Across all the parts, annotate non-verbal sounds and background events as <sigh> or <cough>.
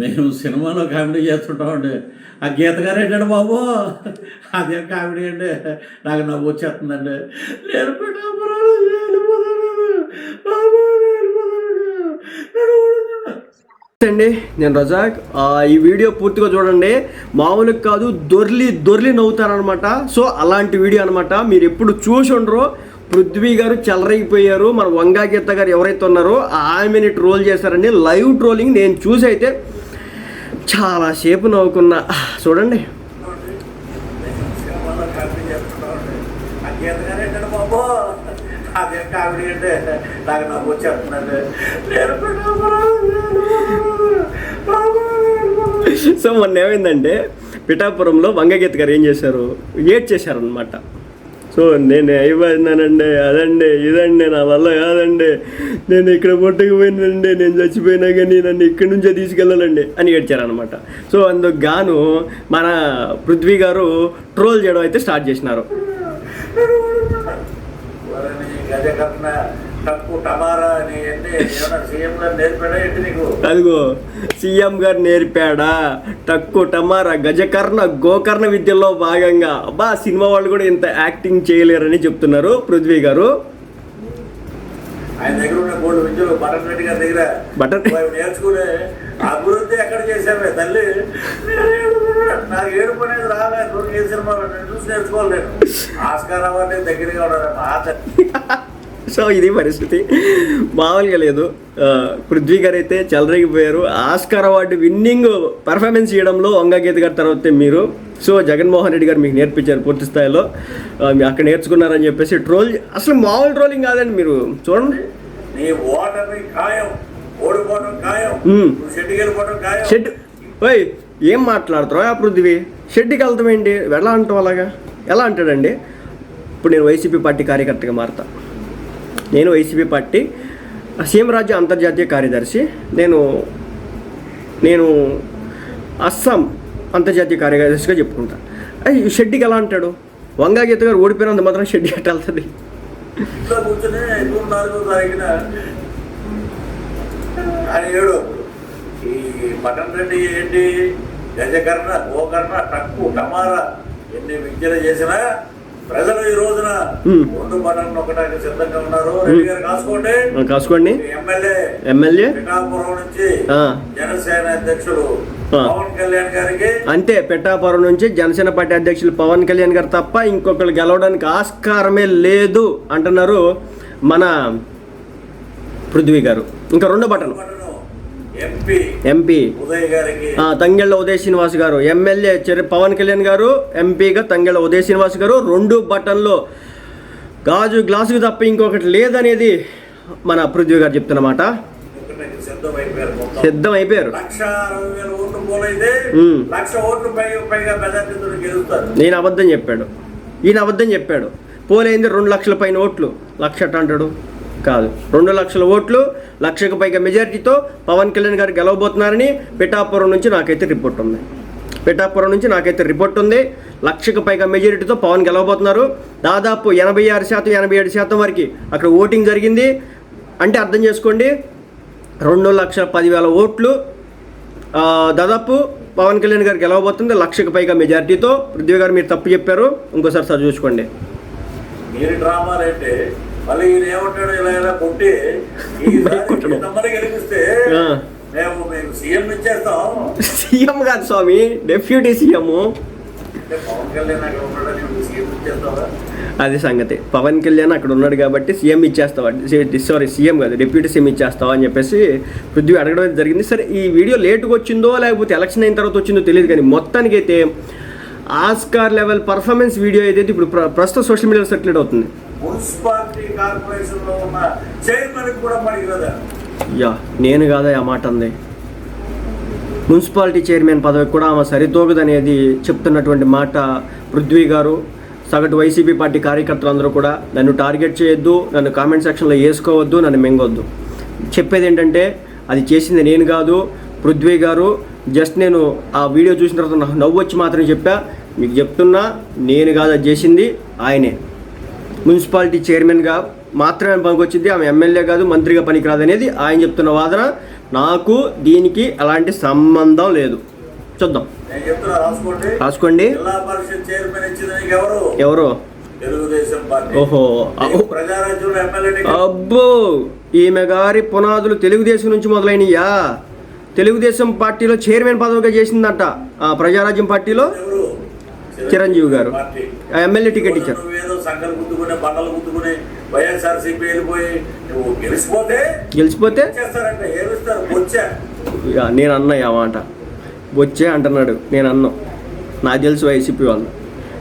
మేము సినిమాలో కామెడీ చేస్తుంటామండి ఆ గీత గారు ఏంటండి బాబు? అదేం కామెడీ అండి. నాకు నవ్వు వచ్చేస్తుందండి. నేను అండి నేను రజాక్. ఈ వీడియో పూర్తిగా చూడండి. మామూలుగా కాదు దొర్లి దొర్లి నవ్వుతారనమాట సో అలాంటి వీడియో అనమాట మీరు ఎప్పుడు చూసి ఉండరు. పృథ్వీ గారు చెలరైపోయారు మన వంగా గీత గారు ఎవరైతే ఉన్నారో ఆమెని ట్రోల్ చేశారండి లైవ్ ట్రోలింగ్ నేను చూసి అయితే చాలాసేపు నవ్వుకున్నా. చూడండి. సో మొన్న ఏమైందంటే పిఠాపురంలో వంగగీత గారు ఏం చేశారు? ఏడ్ చేశారనమాట సో నేను అయిపోయినానండి అదండి ఇదండి నా వల్ల కాదండి. నేను ఇక్కడ పొట్టుకుపోయినండి నేను చచ్చిపోయినా కానీ నన్ను ఇక్కడి నుంచే తీసుకెళ్ళాలండి అని ఏడ్చారనమాట సో అందుకు గాను మన పృథ్వీ గారు ట్రోల్ చేయడం అయితే స్టార్ట్ చేసినారు. టమారా అని సీఎం గారు నేర్పాడా ఏంటి నీకు? అదిగో సీఎం గారు నేర్పాడా? టక్కు టమారా గజకర్ణ గోకర్ణ విద్యలో భాగంగా. అబ్బా సినిమా వాళ్ళు కూడా ఇంత యాక్టింగ్ చేయలేరని చెప్తున్నారు పృథ్వీ గారు. ఆయన దగ్గర ఉన్న గోల్డ్ విద్యలు బటన్ రెడ్డి గారి దగ్గర. బటన్ నేర్చుకునే అభివృద్ధి ఎక్కడ చేశావే తల్లి? నాకు ఏడు పనేది రాలేదు. ఏ సినిమాలో నేను చూసి నేర్చుకోవాలి నేను. ఆస్కార్ అవార్డు దగ్గరగా ఉన్నారమ్మా. ఆశ. సో ఇది పరిస్థితి. మామూలుగా లేదు. పృథ్వీ గారు అయితే చెలరేగిపోయారు. ఆస్కార్ అవార్డు విన్నింగ్ పర్ఫార్మెన్స్ చేయడంలో వంగగీత గారి తర్వాత మీరు. సో జగన్మోహన్ రెడ్డి గారు మీకు నేర్పించారు పూర్తి స్థాయిలో. అక్కడ నేర్చుకున్నారని చెప్పేసి ట్రోల్ అసలు మామూలు ట్రోలింగ్ కాదండి మీరు. చూడండి. షెడ్ ఓయ్ ఏం మాట్లాడుతున్నావు ఆ పృథ్వీ? షెడ్కి వెళ్తాం ఏంటి ఎలా అంటావు అలాగా? ఎలా అంటాడండి? ఇప్పుడు నేను వైసీపీ పార్టీ కార్యకర్తగా మారుతా. నేను వైసీపీ పార్టీ సీఎం రాజ్య అంతర్జాతీయ కార్యదర్శి నేను నేను అస్సాం అంతర్జాతీయ కార్యదర్శిగా చెప్పుకుంటాను అయ్యి షెడ్డికి ఎలా అంటాడు? వంగా గీత గారు ఓడిపోయినంత మాత్రం షెడ్డి కట్టాల్సింది. వెళ్తుంది ఏడు. ఈ పట్టణ రెడ్డి ఏంటి? గజకర్ణ గోకర్ణ టక్కు టమారా ఎన్ని విద్యలు చేసినా ప్రజలు ఈ రోజున. రెండు బటన్ ఒకటానికి సిద్ధంగా ఉన్నారు. రెడ్డి గారు కాసుకోండి. కాసుకోండి. MLA MLA? పిఠాపురం నుంచి. జనసేన అధ్యక్షుడు. పవన్ కళ్యాణ్ గారికి. అంతే పెట్టాపురం నుంచి జనసేన పార్టీ అధ్యక్షులు పవన్ కళ్యాణ్ గారు తప్ప ఇంకొకరు గెలవడానికి ఆస్కారమే లేదు అంటున్నారు మన పృథ్వీ గారు. ఇంకా రెండో button MP Tangella Uday Srinivas garu MLA చెరి పవన్ కళ్యాణ్ గారు ఎంపీగా తంగెళ్ళ ఉదయ్ శ్రీనివాస్ గారు రెండు బటన్లో గాజు గ్లాసుకు తప్ప ఇంకొకటి లేదనేది మన పృథ్వీ గారు చెప్తున్నమాట. సిద్ధం అయిపోయారు నేను అబద్ధం చెప్పాడు. ఈయన అబద్ధం చెప్పాడు. పోలైంది రెండు లక్షల పైన ఓట్లు. లక్ష అంటాడు. కాదు. రెండు లక్షల ఓట్లు లక్షకు పైగా మెజారిటీతో పవన్ కళ్యాణ్ గారు గెలవబోతున్నారని పిఠాపురం నుంచి నాకైతే రిపోర్ట్ ఉంది. పిఠాపురం నుంచి నాకైతే రిపోర్ట్ ఉంది. లక్షకు పైగా మెజారిటీతో పవన్ గెలవబోతున్నారు. దాదాపు ఎనభై ఆరు శాతం ఎనభై ఏడు శాతం వరకు అక్కడ ఓటింగ్ జరిగింది. అంటే అర్థం చేసుకోండి రెండు లక్షల పదివేల ఓట్లు దాదాపు పవన్ కళ్యాణ్ గారు గెలవబోతుంది. లక్షకు పైగా మెజారిటీతో. పృథ్వీ గారు మీరు తప్పు చెప్పారు. ఇంకోసారి సరి చూసుకోండి. మీరు డ్రామాలు అయితే మళ్ళీ ఈయన ఏమంటాడు ఇలా ఇలా కొట్టి. నమ్మని <laughs> గెలిపిస్తే. మేము మేము సీఎం ఇచ్చేస్తాం. సీఎం కాదు స్వామి డెప్యూటీ సీఎం. పవన్ కళ్యాణ్ అక్కడ ఉన్నాడని సీఎం ఇచ్చేస్తావా? అది సంగతి. పవన్ కళ్యాణ్ అక్కడ ఉన్నాడు కాబట్టి సీఎం ఇచ్చేస్తావా? సారీ సీఎం కాదు డిప్యూటీ సీఎం ఇచ్చేస్తావా అని చెప్పేసి పృథ్వీ అడగడం జరిగింది. సరే ఈ వీడియో లేటుగా వచ్చిందో లేకపోతే ఎలక్షన్ అయిన తర్వాత వచ్చిందో తెలియదు కానీ మొత్తానికైతే ఆస్కార్ లెవెల్ పర్ఫార్మెన్స్ వీడియో ఏదైతే ఇప్పుడు ప్ర- ప్రస్తుతం సోషల్ మీడియాలో సర్క్యులేట్ అవుతుంది. మున్సిపాలిటీ కార్పొరేషన్లో ఉన్న చైర్మన్ కూడా మరి యా నేను కాదా ఆ మాట అంది. మున్సిపాలిటీ చైర్మన్ పదవికి కూడా ఆమె సరితూగదనేది చెప్తున్నటువంటి మాట పృథ్వీ గారు. సగటు వైసీపీ పార్టీ కార్యకర్తలందరూ కూడా నన్ను టార్గెట్ చేయొద్దు నన్ను కామెంట్ సెక్షన్లో వేసుకోవద్దు నన్ను మింగొద్దు. చెప్పేది ఏంటంటే అది చేసింది నేను కాదు పృథ్వీ గారు. జస్ట్ నేను ఆ వీడియో చూసిన తర్వాత నాకు నవ్వు వచ్చి మాత్రమే చెప్పా. మీకు చెప్తున్నా నేను కాదు అది చేసింది ఆయనే. మున్సిపాలిటీ చైర్మన్గా మాత్రమే పనికొచ్చింది. ఆమె ఎమ్మెల్యే కాదు మంత్రిగా పనికిరాదు అనేది ఆయన చెప్తున్న వాదన. నాకు దీనికి ఎలాంటి సంబంధం లేదు. చూద్దాం. రాసుకోండి. ఎవరు? ఓహో అబ్బో ఈమె గారి పునాదులు తెలుగుదేశం నుంచి మొదలైనయా? తెలుగుదేశం పార్టీలో చైర్మన్ పదవిగా చేసిందట. ఆ ప్రజారాజ్యం పార్టీలో? చిరంజీవి గారు. ఎమ్మెల్యే టికెట్ ఇచ్చారు. నువ్వేదో సంఘాలు గుద్దుకుని బండలు గుద్దుకుని వైఎస్ఆర్సీపీ వెళ్ళిపోయి నువ్వు గెలిచిపోతే నేను అన్న ఆ మాట. వచ్చే అంటున్నాడు. నేను అన్నాం. నాకు తెలుసు వైసీపీ వాళ్ళు.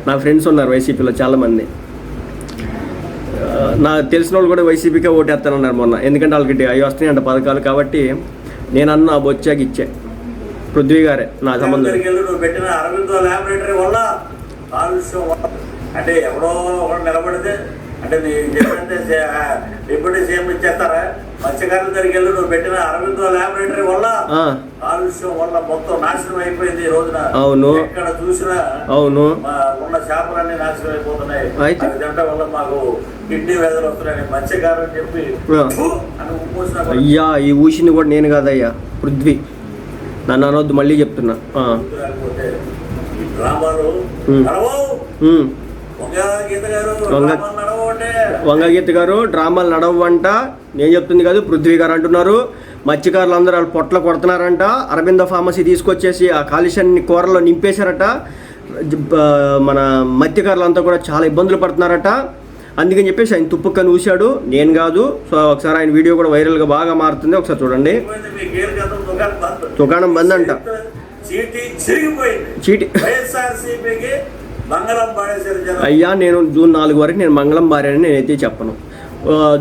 నా ఫ్రెండ్స్ ఉన్నారు వైసీపీలో చాలామంది. నాకు తెలిసిన వాళ్ళు కూడా వైసీపీకే ఓటేస్తానన్నారు మొన్న. ఎందుకంటే వాళ్ళకి అవి వస్తున్నాయి అంట పథకాలు కాబట్టి నేను అన్న బొచ్చాకి ఇచ్చే. పృథ్వీ గారే నా సంబంధం. నువ్వు పెట్టిన అరవిందో ల్యాబొరేటరీ వల్ల కాలుష్యం అంటే ఎవడో ఒకడు నిలబడితే అంటే నీ చెప్పంటే డిప్యూటీ సీఎం ఇచ్చేస్తారా? మత్స్యకారుల దగ్గరికి వెళ్ళి నువ్వు పెట్టిన అరవిందో ల్యాబొరేటరీ వల్ల కాలుష్యం వల్ల మొత్తం నాశనం అయిపోయింది ఈ రోజున. అవును. ఎక్కడ చూసినా అవును. ఉన్న చేపలన్నీ నాశనం అయిపోతున్నాయి. అయితే? తినడం వల్ల మాకు కిడ్నీ వ్యాధులు వస్తున్నాయి మత్స్యకారు అని చెప్పి అని అయ్యా ఈ ఊసింది కూడా నేను కాదయ్యా పృథ్వీ. నన్ను అనొద్దు మళ్ళీ చెప్తున్నా. వంగగీత గారు డ్రామాలు నడవంట. నేను చెప్తుంది కాదు పృథ్వీ గారు అంటున్నారు. మత్స్యకారులు అందరూ వాళ్ళు పొట్ల కొడుతున్నారంట. అరవింద ఫార్మసీ తీసుకొచ్చేసి ఆ కాలుష్యాన్ని కూరలో నింపేశారట. మన మత్స్యకారులంతా కూడా చాలా ఇబ్బందులు పడుతున్నారట. అందుకని చెప్పేసి ఆయన తుప్పుక్కని ఊశాడు. నేను కాదు. సో ఒకసారి ఆయన వీడియో కూడా వైరల్గా బాగా మారుతుంది. ఒకసారి చూడండి. దుకాణం బంద్. అంట. చీటీ అయ్యా నేను జూన్ నాలుగు వరకు నేను మంగళం బారని నేనైతే చెప్పను.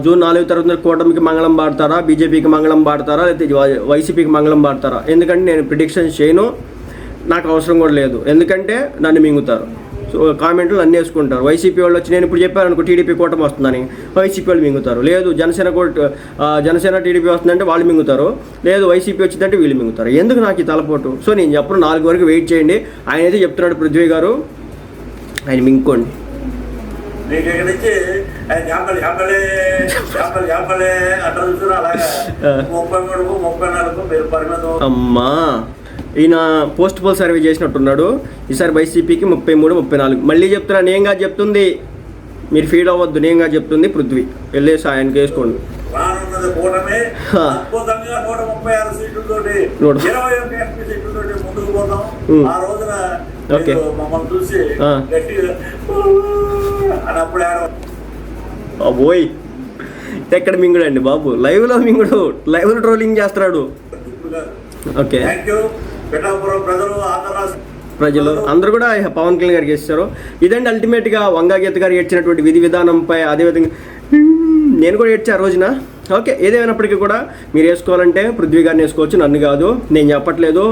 జూన్ నాలుగు తర్వాత కూటమికి మంగళం పాడతారా? బీజేపీకి మంగళం పాడతారా? లేకపోతే వైసీపీకి మంగళం పాడతారా? ఎందుకంటే నేను ప్రిడిక్షన్ చేయను. నాకు అవసరం కూడా లేదు. ఎందుకంటే నన్ను మింగుతారు. కామెంట్లు అన్నీ వేసుకుంటారు. వైసీపీ వాళ్ళు వచ్చి నేను ఇప్పుడు చెప్పాను అనుకో టీడీపీ కూటమి వస్తుందని వైసీపీ వాళ్ళు మింగుతారు. లేదు జనసేన జనసేన టీడీపీ వస్తుందంటే వాళ్ళు మింగుతారు. లేదు వైసీపీ వచ్చిందంటే వీళ్ళు మింగుతారు. ఎందుకు నాకు ఈ తలపోటు? సో నేను చెప్పను నాలుగు వరకు వెయిట్ చేయండి. ఆయన అయితే చెప్తున్నాడు పృథ్వీ గారు. ఆయన మింగుకోండి. నీకు ఇక్కడ నుంచి యాపలి యాపలే యాపలి యాపలే అట్లా చూసారు అలాగా. ఆ. ముప్పై మూడుకు ముప్పై నాలుగు మీరు పరిమితం. అమ్మా. ఈయన పోస్ట్ పోల్ సర్వే చేసినట్టున్నాడు. ఈసారి వైసీపీకి ముప్పై మూడు ముప్పై నాలుగు. మళ్ళీ చెప్తున్నా నేను కాదు చెప్తుంది. మీరు ఫీల్ అవ్వద్దు నేను కాదు చెప్తుంది పృథ్వీ. వెళ్ళేసి ఆయనకి వేసుకోండి. రానున్నది కూటమి హా. అద్భుతంగా నూట ముప్పై ఆరు సీట్లతోటి నూట- ఇరవై ఒక ఎంపీ సీట్లతోటి ముందుకు పోతాం. ఉమ్. ఆ రోజున ఓకే. ఓయ్ ఎక్కడ మింగుడు అండి బాబు లైవ్లో మింగుడు. లైవ్లో ట్రోలింగ్ చేస్తున్నాడు. ఓకే. థ్యాంక్ యూ పిఠాపురం ప్రజలు ప్రజలు అందరూ కూడా పవన్ కళ్యాణ్ గారికి ఇస్తారు ఇదండి అల్టిమేట్గా వంగాగీత గారు ఏడ్చినటువంటి విధి విధానంపై అదేవిధంగా నేను కూడా ఏడ్చా ఆ రోజున. ఓకే ఏదేమైనప్పటికీ కూడా మీరు వేసుకోవాలంటే పృథ్వీ గారిని వేసుకోవచ్చు నన్ను కాదు. నేను చెప్పట్లేదు.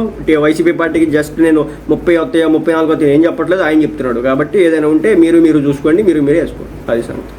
వైసీపీ పార్టీకి జస్ట్ నేను ముప్పై వస్తాయో ముప్పై నాలుగు వస్తాయో ఏం చెప్పట్లేదు ఆయన చెప్తున్నాడు. కాబట్టి ఏదైనా ఉంటే మీరు మీరు చూసుకోండి మీరు మీరే వేసుకోండి. అది సంగతి.